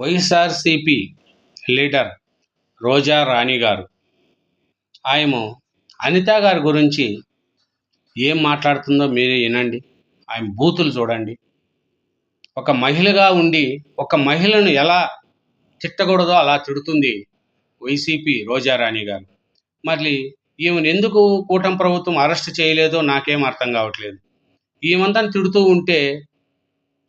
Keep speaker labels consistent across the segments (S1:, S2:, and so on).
S1: YSRCP leader రోజా రాణి గారు. ఆయన అనిత గారి గురించి ఏం మాట్లాడుతుందో మీరే వినండి. ఆయన బూతులు చూడండి. ఒక మహిళగా ఉండి ఒక మహిళను ఎలా తిట్టకూడదో అలా తిడుతుంది వైసీపీ రోజారాణి గారు. మళ్ళీ ఈమెను ఎందుకు కూటమి ప్రభుత్వం అరెస్ట్ చేయలేదో నాకేం అర్థం కావట్లేదు. ఈమంతా తిడుతూ ఉంటే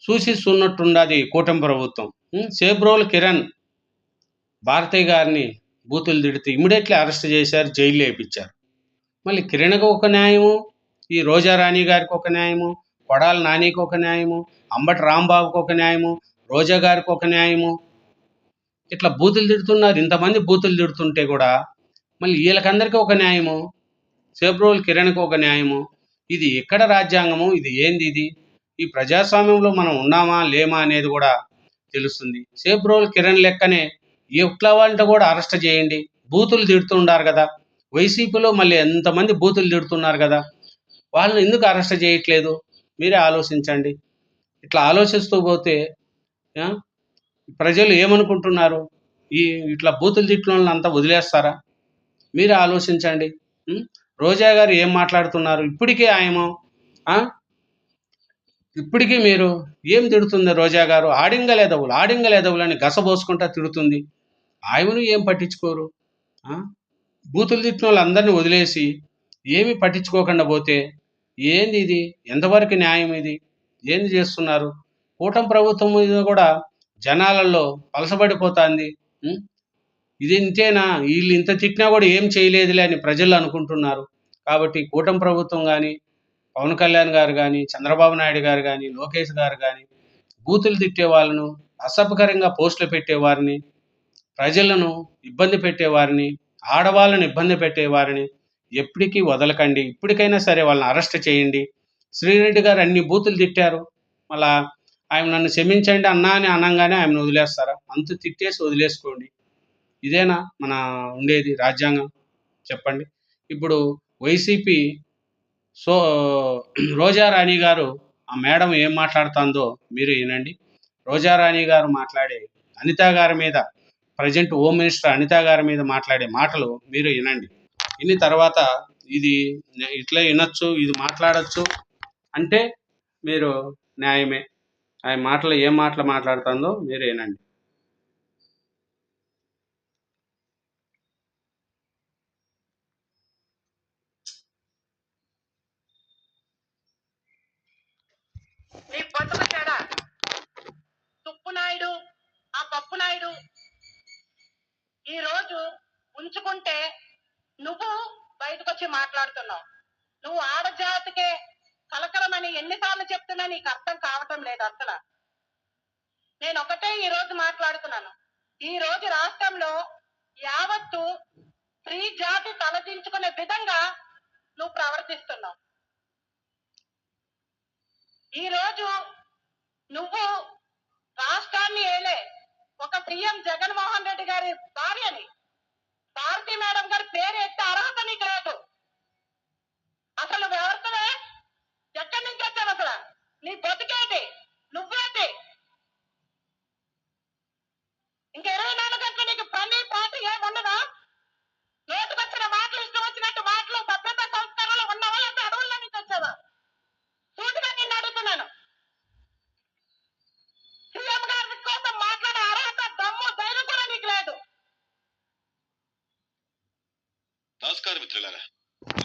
S1: సూచిస్తున్నట్టుండది కూటమి ప్రభుత్వం. సేబ్రోల్ కిరణ్ భారతయ్య గారిని బూతులు తిడితే ఇమీడియట్లీ అరెస్ట్ చేశారు జైల్లో వేయించారు. మళ్ళీ కిరణ్కి ఒక న్యాయము ఈ రోజారాణి గారికి ఒక న్యాయము కొడాల నానికి ఒక న్యాయము అంబటి రాంబాబుకి ఒక న్యాయము రోజా గారికి ఒక న్యాయము. ఇట్లా బూతులు తిడుతున్నారు ఇంతమంది బూతులు తిడుతుంటే కూడా మళ్ళీ వీళ్ళకందరికీ ఒక న్యాయము సేబ్రోల్ కిరణ్కి ఒక న్యాయము. ఇది ఎక్కడ రాజ్యాంగము? ఇది ఏంది ఇది? ఈ ప్రజాస్వామ్యంలో మనం ఉన్నామా లేమా అనేది కూడా తెలుస్తుంది. సేబ్రోల్ కిరణ్ లెక్కనే ఎట్లా వాళ్ళంటే కూడా అరెస్ట్ చేయండి. బూతులు తిడుతుండారు కదా. వైసీపీలో మళ్ళీ ఎంతమంది బూతులు తిడుతున్నారు కదా. వాళ్ళని ఎందుకు అరెస్ట్ చేయట్లేదు? మీరే ఆలోచించండి. ఇట్లా ఆలోచిస్తూ పోతే ప్రజలు ఏమనుకుంటున్నారు? ఈ ఇట్లా బూతులు తిట్టిన అంతా వదిలేస్తారా? మీరే ఆలోచించండి. రోజా గారు ఏం మాట్లాడుతున్నారు? ఇప్పటికే ఆయన ఇప్పటికీ మీరు ఏం తిడుతుంది రోజా గారు? ఆడింగలేదవులు ఆడింగలేదవులు అని గసబోసుకుంటా తిడుతుంది. ఆయమను ఏం పట్టించుకోరు? బూతులు తిట్టిన వాళ్ళందరినీ వదిలేసి ఏమి పట్టించుకోకుండా పోతే ఏంది ఇది? ఎంతవరకు న్యాయం ఇది? ఏంది చేస్తున్నారు? కూటమి ప్రభుత్వం మీద కూడా జనాలలో పలసబడిపోతుంది. ఇది ఇంతేనా? వీళ్ళు ఇంత తిట్టినా కూడా ఏం చేయలేదులే అని ప్రజలు అనుకుంటున్నారు. కాబట్టి కూటమి ప్రభుత్వం కానీ పవన్ కళ్యాణ్ గారు కానీ చంద్రబాబు నాయుడు గారు కానీ లోకేష్ గారు కానీ బూతులు తిట్టే వాళ్ళను అసభ్యకరంగా పోస్టులు పెట్టేవారిని ప్రజలను ఇబ్బంది పెట్టేవారిని ఆడవాళ్ళను ఇబ్బంది పెట్టేవారిని ఎప్పటికీ వదలకండి. ఇప్పటికైనా సరే వాళ్ళని అరెస్ట్ చేయండి. శ్రీరెడ్డి గారు అన్ని బూతులు తిట్టారు. మళ్ళా ఆయన నన్ను క్షమించండి అన్నా అని అనగానే ఆయన వదిలేస్తారా? అంత తిట్టేసి వదిలేసుకోండి. ఇదేనా మన ఉండేది రాజ్యాంగం? చెప్పండి. ఇప్పుడు వైసీపీ సో రోజారాణి గారు ఆ మేడం ఏం మాట్లాడుతుందో మీరు వినండి. రోజారాణి గారు మాట్లాడే అనితా గారి మీద ప్రజెంట్ హోమ్ మినిస్టర్ అనితా గారి మీద మాట్లాడే మాటలు మీరు వినండి. విని తర్వాత ఇది ఇట్లా వినొచ్చు ఇది మాట్లాడచ్చు అంటే మీరు న్యాయమే. ఆయన మాటలు ఏం మాటలు మాట్లాడుతుందో మీరు వినండి
S2: నీ బతుకు తేడా తుప్పు నాయుడు ఆ పప్పు నాయుడు ఈ రోజు ఉంచుకుంటే నువ్వు బయటకు వచ్చి మాట్లాడుతున్నావు. నువ్వు ఆడజాతికే కలకలమని ఎన్నిసార్లు చెప్తున్నా నీకు అర్థం కావటం లేదు అసలు. నేను ఒకటే ఈ రోజు మాట్లాడుతున్నాను. ఈ రోజు రాష్ట్రంలో యావత్తు స్త్రీ జాతి తలదించుకునే విధంగా నువ్వు ప్రవర్తిస్తున్నావు. ఈ రోజు నువ్వు రాష్ట్రాన్ని ఏలే ఒక సీఎం జగన్మోహన్ రెడ్డి గారి భార్యని భారతి మేడం గారి పేరు ఎత్తే అర్హత నీకు లేదు అసలు వ్యవస్థవే ఎక్కడి నుంచి వచ్చావు అసలు నీ బతికేటి నువ్వేటి ఇంక ఇరవై నాలుగు గంటలు నీకు పని పాట ఏముండదా నోటుకొచ్చిన మాటలు ఇష్టం వచ్చినట్టు మాటలు భద్రత సంస్కారాలు ఉన్నావా లేకపోతే అడవుల్లో నుంచి వచ్చావా సూటిగా నిన్ను అడుగుతున్నాను సీఎం గారి కోసం మాట్లాడే అర్హత దమ్ము ధైర్యం కూడా నీకు లేదు
S3: నమస్కారం మిత్రులారా.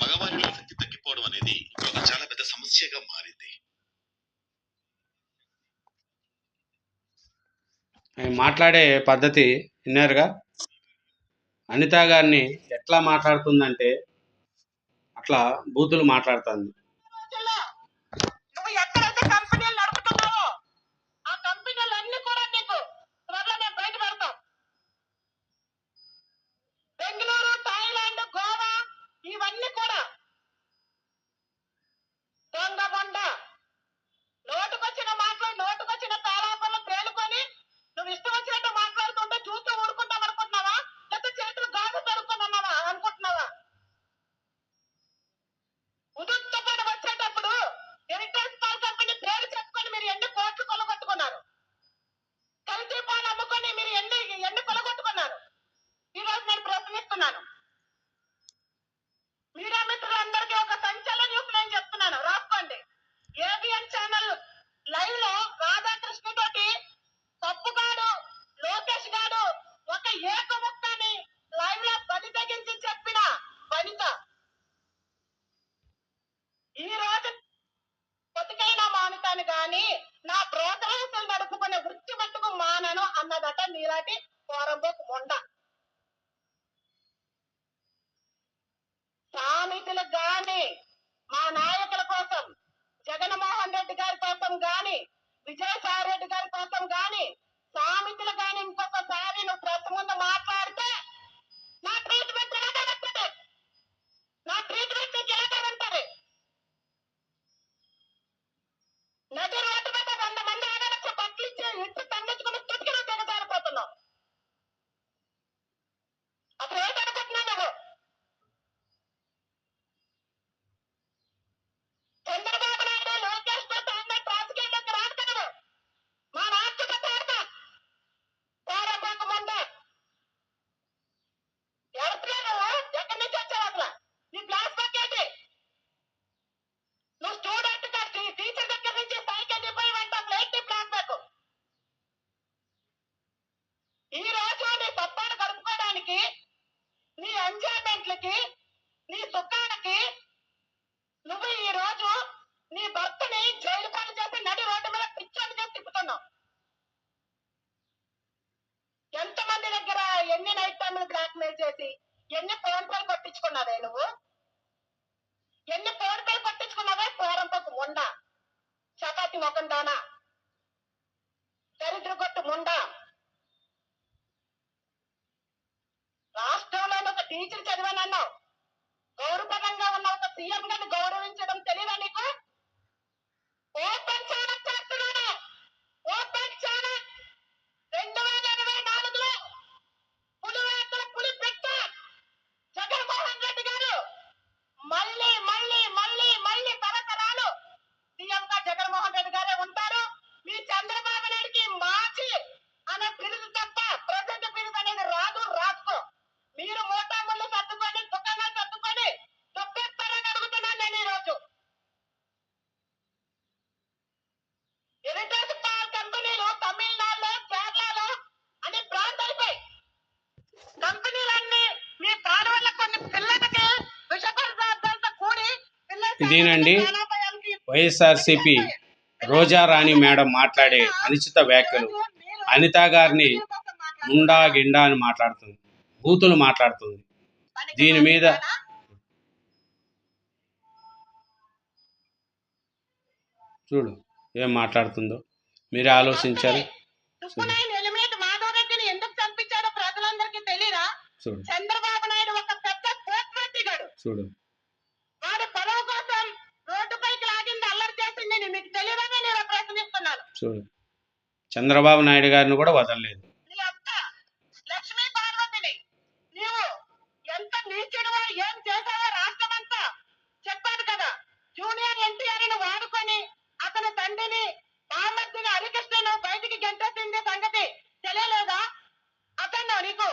S3: మగవారిలో శక్తి తగ్గిపోవడం అనేది ఒక చాలా పెద్ద సమస్యగా మారింది.
S1: ఆయన మాట్లాడే పద్ధతి విన్నారుగా? అనిత గారిని ఎట్లా మాట్లాడుతుందంటే అట్లా బూతులు మాట్లాడుతుంది.
S2: అన్నదట నీలాంటి మొండ. సామెతలకు గాని మా నాయకుల కోసం జగన్మోహన్ రెడ్డి గారి కోసం గాని విజయసాయి రెడ్డి గారి కోసం గాని సామెతలు గాని ఇంకొకసారి నువ్వు ప్రెస్ ముందు మాట్లాడితే నా ట్రీట్మెంట్ ఇలాగే ఉంటుంది నా ట్రీట్మెంట్ నీకు ఇలాగే ఉంటుంది నది రోడ్డు మీద వంద మంది ఆడవచ్చు బట్టలు ఇచ్చి ఇచ్చి తండించుకుని తుడికిన దిగజారిపోతున్నావు అసలు ఏంటనుకుంటున్నావు నువ్వు చంద్రబాబు నాయుడు లోకేష్తో తాను రాజకీయాల్లోకి రాడు కదా మా రాష్ట్ర తారక పోరాటకు ముందే ఎవరు నువ్వు ఎక్కడి నుంచి వచ్చావు అసలు నీ క్లాస్ ఏంటి నువ్వు స్టూడెంట్గా టీ- టీచర్ దగ్గర నుంచి పైకి వెళ్ళిపోయి అంటావు ఏంటి ప్లాన్ బ్యాక్ ఈ రోజు నీ పప్పాను గడుపుకోవడానికి నీ ఎంజాయ్మెంట్లకి నీ సుఖానికి నువ్వు ఈ రోజు నీ భర్తని జైలు పాలు చేసి నడి రోడ్డు మీద పిచ్చోని చేసి తిప్పుతున్నావు ఎంతమంది దగ్గర ఎన్ని నైట్ టైంలు బ్లాక్ మెయిల్ చేసి ఎన్ని ఫోన్ పేలు కొట్టించుకున్నావే నువ్వు ఎన్ని ఫోన్ పేలు కొట్టించుకున్నావే కొండ చపాతి ముఖం దానా దరిద్ర కొట్టు ముండ. రాష్ట్రంలో ఒక టీచర్ చదివానన్నావు గౌరవపరంగా ఉన్న ఒక సీఎం గారిని గౌరవించడం తెలియదా నీకు? ఓపెన్ ఛానల్ చేస్తున్నాడు ఓపెన్ ఛానల్ రెండు వేల ఇరవై నాలుగులో పులివేతల పులి పెట్ట జగన్మోహన్ రెడ్డి గారు మళ్ళీ మళ్ళీ మళ్ళీ మళ్ళీ తరతరాలు సీఎం గా జగన్మోహన్ రెడ్డి గారే ఉంటారు మీ చంద్రబాబు నాయుడికి మాచి అనే పిలుపు తప్ప ప్రజెంట్ పిలుపు అనేది రాదు రాసుకో మీరు మోటా ముళ్ళు సర్దుకొని దుకాణాలు సర్దుకొని తొక్కేస్తారని అడుగుతున్నాను నేను ఈరోజు ఎరిటేజ్ పాల్ కంపెనీలు తమిళనాడులో కేరళలో అని బ్రాండ్ అయిపోయి కంపెనీలన్నీ మీ ప్రాణం వల్ల కొన్ని పిల్లలకి విష పదార్థాలతో కూడి పిల్లల
S1: ఇదేనండి వైఎస్ఆర్సీపీ రోజా రాణి మేడం మాట్లాడే అనుచిత వ్యాఖ్యలు. అనిత గారిని ముండా గిండా అని మాట్లాడుతుంది. బూతులు మాట్లాడుతుంది. దీని మీద చూడు ఏం మాట్లాడుతుందో. మీరే ఆలోచించారు. చూడు. చూడు
S2: వాడి పదవి కోసం రోడ్డుపైకి లాగింది అల్లరి చేసింది అని మీకు తెలియదని నేను ప్రశ్నిస్తున్నాను
S1: చూడు చంద్రబాబు నాయుడు గారిని కూడా వదలలేదు
S2: నీ అత్త లక్ష్మీ పార్వతిని నీవు ఎంత నీచుడువో ఏం చేశావో రాష్ట్రమంతా చెప్పాడు కదా జూనియర్ ఎన్టీఆర్ని వాడుకొని అతని తండ్రిని బామ్మర్దిని హరికృష్ణను బయటికి గెంటేసింది సంగతి తెలియలేదా అతను నీకు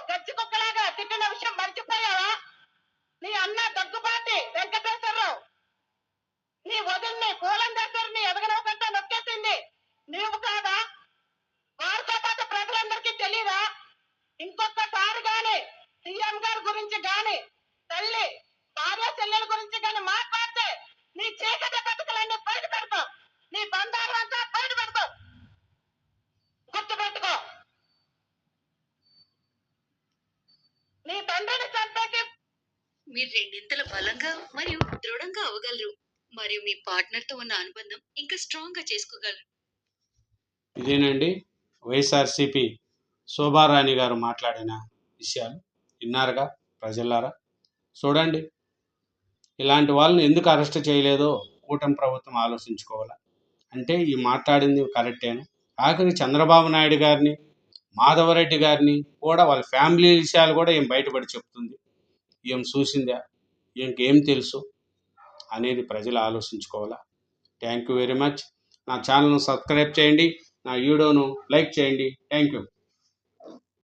S2: గచ్చి కుక్కలాగా తిట్టిన విషయం మర్చిపోయావా? నీ అన్న దగ్గుబాటి వెంకటేశ్వరరావు నీ వదిన్ని పూలందేశ్వరిని దగ్గరని నొక్కేసింది నీవు కాదా? వారితో పాటు ప్రజలందరికీ తెలియదా ఇంకొకసారి గాని సీఎం గారి గురించి గాని తల్లి భార్య చెల్లెల గురించి గాని మాట్లాడితే నీ చీకటి బతుకులన్నీ బయట పెడతాం నీ బండారం అంతా బయట పెడతాం గుర్తుపెట్టుకో. నీ తండ్రిని చంపేకి
S4: మీరు రెండింతల బలంగా మరియు దృఢంగా అవ్వగలరు. మరియు మీ పార్ట్నర్తో ఉన్న అనుబంధం ఇంకా స్ట్రాంగ్గా చేసుకోగలరు.
S1: ఇదేనండి వైఎస్ఆర్సిపి శోభారాణి గారు మాట్లాడిన విషయాలు. విన్నారుగా ప్రజలారా? చూడండి ఇలాంటి వాళ్ళని ఎందుకు అరెస్ట్ చేయలేదో కూటమి ప్రభుత్వం ఆలోచించుకోవాలా? అంటే ఈ మాట్లాడింది కరెక్టేను? ఆఖరి చంద్రబాబు నాయుడు గారిని మాధవరెడ్డి గారిని కూడా వాళ్ళ ఫ్యామిలీ విషయాలు కూడా ఏం బయటపడి చెప్తుంది? ఏం చూసిందా? ఇంకేం తెలుసు? అనేది ప్రజలు ఆలోచించుకోవాలా? Thank you very much. నా ఛానల్ను సబ్స్క్రైబ్ చేయండి. నా వీడియోను లైక్ చేయండి. Thank you